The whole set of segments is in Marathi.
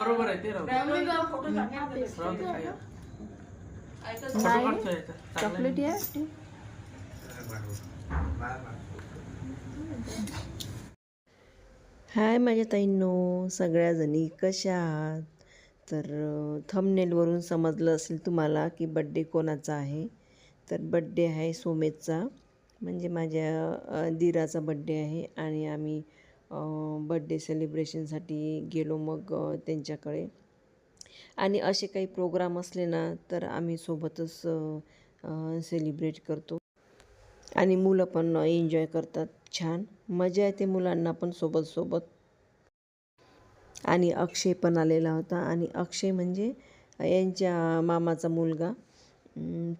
बरोबर आहे ते. चॉकलेट आहे. हाय माझ्या ताईंनो सगळ्या जणी कशा आहात? तर थमनेलवरून समजलं असेल तुम्हाला की बड्डे कोणाचा आहे. तर बड्डे आहे सोमेतचा म्हणजे माझ्या दीराचा बड्डे आहे आणि आम्ही बड्डे सेलिब्रेशनसाठी गेलो मग त्यांच्याकडे. आणि असे काही प्रोग्राम असले ना तर आम्ही सोबतच सेलिब्रेट करतो. आणि मुलं पण एन्जॉय करतात छान. मजा येते मुलांना पण सोबत सोबत. आणि अक्षय पण आलेला होता. आणि अक्षय म्हणजे यांच्या मामाचा मुलगा.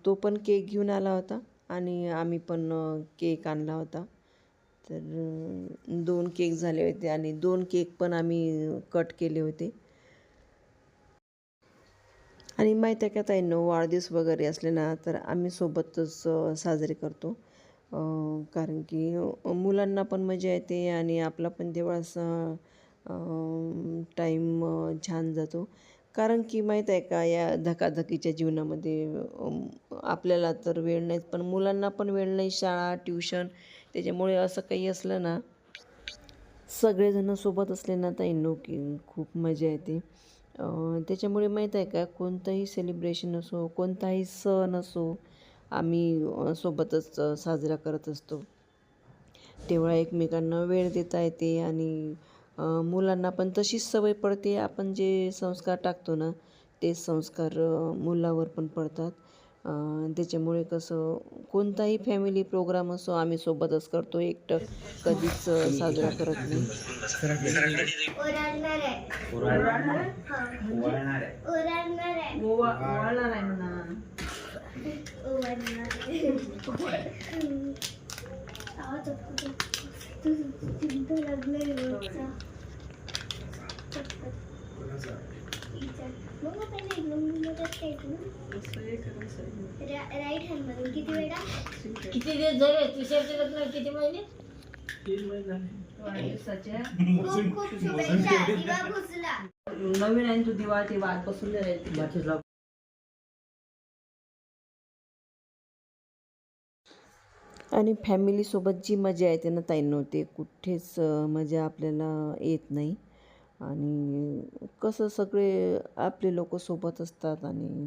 तो पण केक घेऊन आला होता. आणि आम्ही पण केक आणला होता. तर दोन केक झाले होते आणि दोन केक पण आम्ही कट केले होते. आणि माहीत आहे का ताईंनो वाढदिवस वगैरे असले ना तर आम्ही सोबतच साजरे करतो. कारण की मुलांना पण मजा येते आणि आपला पण तेवढासा टाईम छान जातो. कारण की माहीत आहे का या धकाधकीच्या जीवनामध्ये आपल्याला तर वेळ नाहीत पण मुलांना पण वेळ नाही शाळा ट्युशन त्याच्यामुळे असं काही असलं ना सगळेजण सोबत असले ना ताईंनो की खूप मजा येते. त्याच्यामुळे माहीत आहे का कोणतंही सेलिब्रेशन असो कोणताही सण असो आम्ही सोबतच साजरा करत असतो. तेव्हा एकमेकांना वेळ देता येते आणि मुलांना पण तशीच सवय पडते. आपण जे संस्कार टाकतो ना ते संस्कार मुलावर पण पडतात. त्याच्यामुळे कसं कोणताही फॅमिली प्रोग्राम असो आम्ही सोबतच करतो एकटं कधीच साजरा करत नाही. मग पहिले एक नंबर मध्येच काय येतं ना? रा- राईट हँड मधून किती वेळा किती दिवस झाले तुषारचे लग्न किती महिने तीन महिने झाले. वाढदिवसाच्या खूप खूप शुभेच्छा दिवा घुसला नवीन आहे तू दिवा ते आजपासून राहील आणि फॅमिलीसोबत जी मजा येते ना ताईंनो ते कुठेच मजा आपल्याला येत नाही आणि कसं सगळे आपले लोक सोबत असतात आणि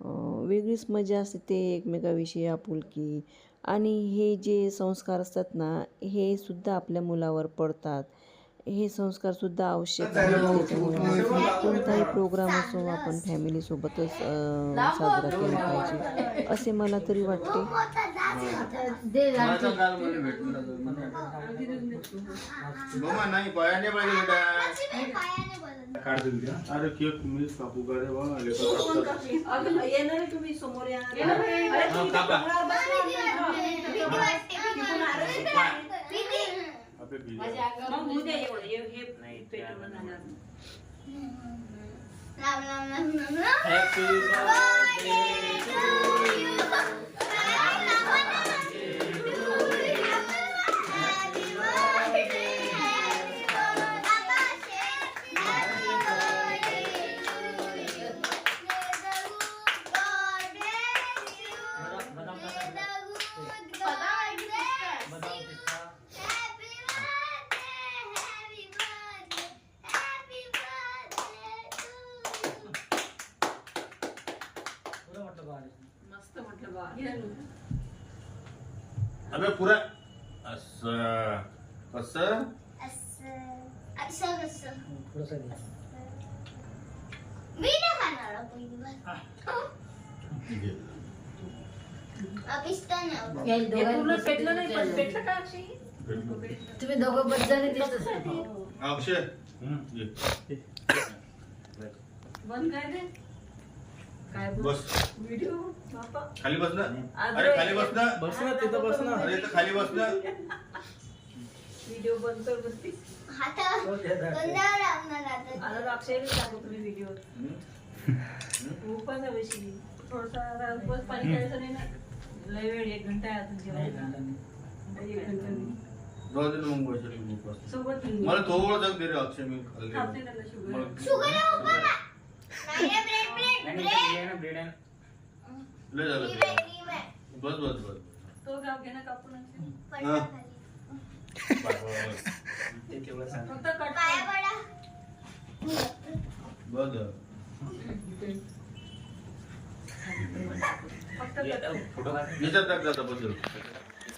अं, वेगळीच मजा असते ते एकमेकाविषयी आपुलकी. आणि हे जे संस्कार असतात ना हे सुद्धा आपल्या मुलावर पडतात. हे संस्कारसुद्धा आवश्यक आहे त्याच्यामुळे कोणताही प्रोग्राम असो आपण फॅमिलीसोबतच साजरा केला पाहिजे. असे मला तरी वाटते. दे माझा काल मला भेटून मम्मा नाही पायाने पाहिजे बेटा पायाने बोलत काढ तुम्ही अरे केक मी कापू का रे बा लेकर येणार आहे तुम्ही समोर येणार हा, कापा. आपले बिल. मग उद्या एवढं हे हे नाही पेटवलं नाही अजून. राम राम राम राम राम Happy birthday मस्त म्हटलं बा अबे पुरा असं कसं मी नाही खाणार पहिली बार घे. पाकिस्तान आहे. या हे दोघांनी पूर्ण बस- पेटलं नाही पण पेटलं का अक्षय भेटलो. तुम्ही दोघं बसजाने दिसत असाल. अक्षय हं, ये. बंद काय ते काय बस. व्हिडिओ? बापा खाली बस ना. अरे खाली बस ना. बस ना तिथं बस ना. अरे इथं खाली बस ना. व्हिडिओ बंद कर बसती. आता. अक्षय तुम्ही व्हिडिओ. हवेशी थोडसा बस पाणी काढायचं नाही ना. लय वेळ एक घंटा आहे अजून जेवायला. मला थोडं जग दे रे अक्षय मी खाल्ले. शुगर लय झालं बस बस बस. तो गाव घे ना कापून आणखी. पडला खाली फक्त कट पाया पडा. बस झालं. फक्त कट याच्यात टाक आता बदल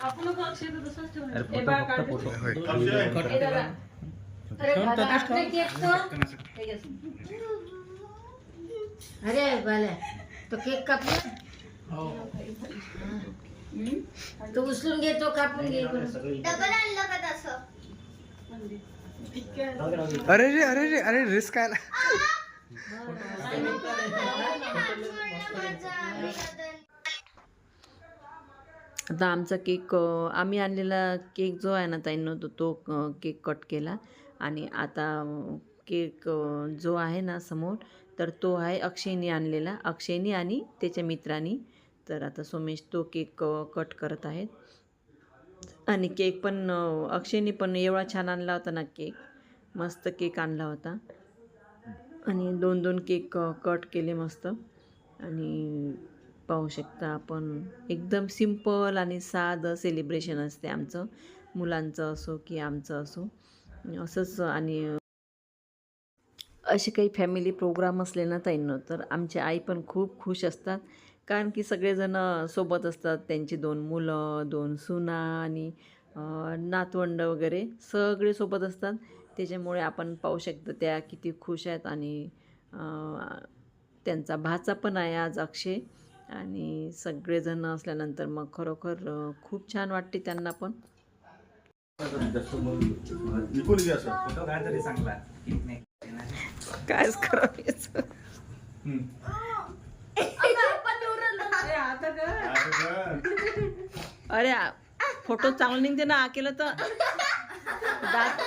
आपण नको अक्षय तर तसंच ठेवून अरे हे बघ, काढ. अक्षय, हे दादा. अरे दादा, आपले केक तो. हे घे. अरे बाल्या तो केक कापला तो उचलून घे तो कापून घे इकडून. डबल आणलं का तसं? अरे रे अरे रे अरे रिस्क आला. आता आमचा केक अ, आम्ही आणलेला केक जो आहे ना ताईंनो तो तो अ, केक कट केला. आणि आता अ, केक अ, जो आहे ना समोर तर तो आहे अक्षयनी आणलेला. अक्षयनी आणि त्याच्या मित्रांनी. तर आता सोमेश तो केक कट करत आहेत. आणि केक पण अक्षयनी पण एवढा छान आणला होता ना केक. मस्त केक आणला होता. आणि दोन दोन केक कट केले मस्त. आणि पाहू शकता आपण एकदम सिंपल आणि साधं सेलिब्रेशन असते आमचं. मुलांचं असो की आमचं असो. असंच आणि असे काही फॅमिली प्रोग्राम असले ना ताईंनो तर आमची आई पण खूप खुश असतात. कारण की सगळेजण सोबत असतात. त्यांची दोन मुलं दोन सुना आणि नातवंड वगैरे सगळे सोबत असतात. त्याच्यामुळे आपण पाहू शकतो त्या किती खुश आहेत आणि त्यांचा भाचा पण आहे आज अक्षय. आणि सगळेजण असल्यानंतर मग खरोखर खूप छान वाटते त्यांना पण. फोटो काय तरी चांगला कायच करायचं. अरे फोटो चांगलं निघते ना केलं तर दात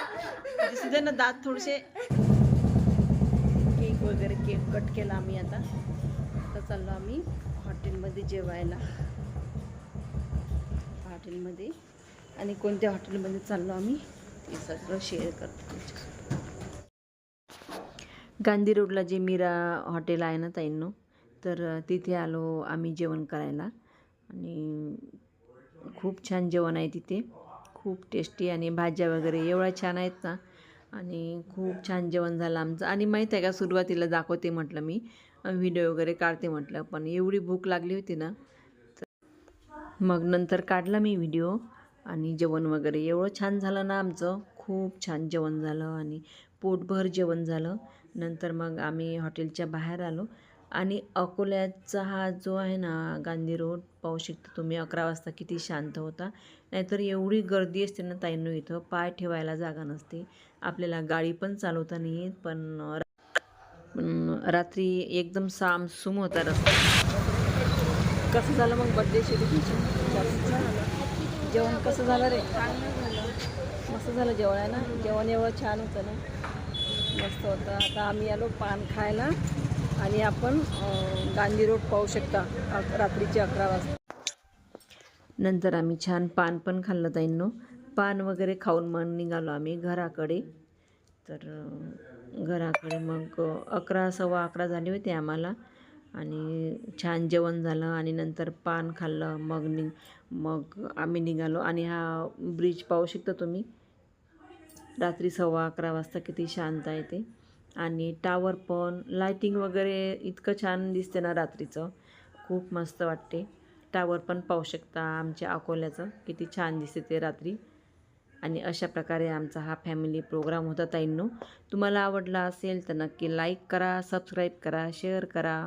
दिसू दे ना दात थोडेसे. केक वगैरे केक कट केला आम्ही आता. आता चाललो आम्ही हॉटेलमध्ये जेवायला. हॉटेलमध्ये. आणि कोणत्या हॉटेलमध्ये चाललो आम्ही? ते सगळं शेअर करतो तुमच्यासोबत गांधी रोडला जे मीरा हॉटेल आहे ना ताईंनो तर तिथे आलो आम्ही जेवण करायला. आणि खूप छान जेवण आहे तिथे. खूप टेस्टी आणि भाज्या वगैरे एवढ्या छान आहेत ना. आणि खूप छान जेवण झालं आमचं. आणि माहीत आहे का सुरुवातीला दाखवते म्हटलं मी. व्हिडिओ वगैरे काढते म्हटलं पण एवढी भूक लागली होती ना. तर मग नंतर काढला मी व्हिडिओ आणि जेवण वगैरे. एवढं छान झालं ना आमचं. खूप छान जेवण झालं आणि पोटभर जेवण झालं. नंतर मग आम्ही हॉटेलच्या बाहेर आलो. आणि अकोल्याचा हा जो आहे ना गांधी रोड पाहू शकता तुम्ही अकरा वाजता किती शांत होता. नाहीतर एवढी गर्दी असते ना ताईंनो इथं पाय ठेवायला जागा नसते. आपल्याला गाडी पण चालवता नाही येत पण रात्री एकदम सामसूम होता रस्ता. कसं झालं मग बड्डे सेलिब्रेशन जेवण कसं झालं रे? मस्त झालं. जेवण आहे ना जेवण एवढं छान होतं ना. मस्त होतं. आता आम्ही आलो पान खायला आणि आपण गांधी रोड पाहू शकता रात्रीचे अकरा वाजता. नंतर आम्ही छान पान पण खाल्लं ताईंनो. पान वगैरे खाऊन मग निघालो आम्ही घराकडे. तर घराकडे मग अकरा सव्वा अकरा झाले होते आम्हाला. आणि छान जेवण झालं आणि नंतर पान खाल्लं. मग नि मग आम्ही निघालो. आणि हा ब्रिज पाहू शकता तुम्ही. रात्री सव्वा अकरा वाजता किती शांत आहे ते. आणि टावर पण लायटिंग वगैरे इतकं छान दिसते ना रात्रीचं. खूप मस्त वाटते. टावर पण पाहू शकता आमच्या अकोल्याचं. किती छान दिसते ते रात्री. आणि अशा प्रकारे आमचा हा फॅमिली प्रोग्राम होता ताईंनो. तुम्हाला आवडला असेल तर नक्की लाईक करा सबस्क्राईब करा शेअर करा.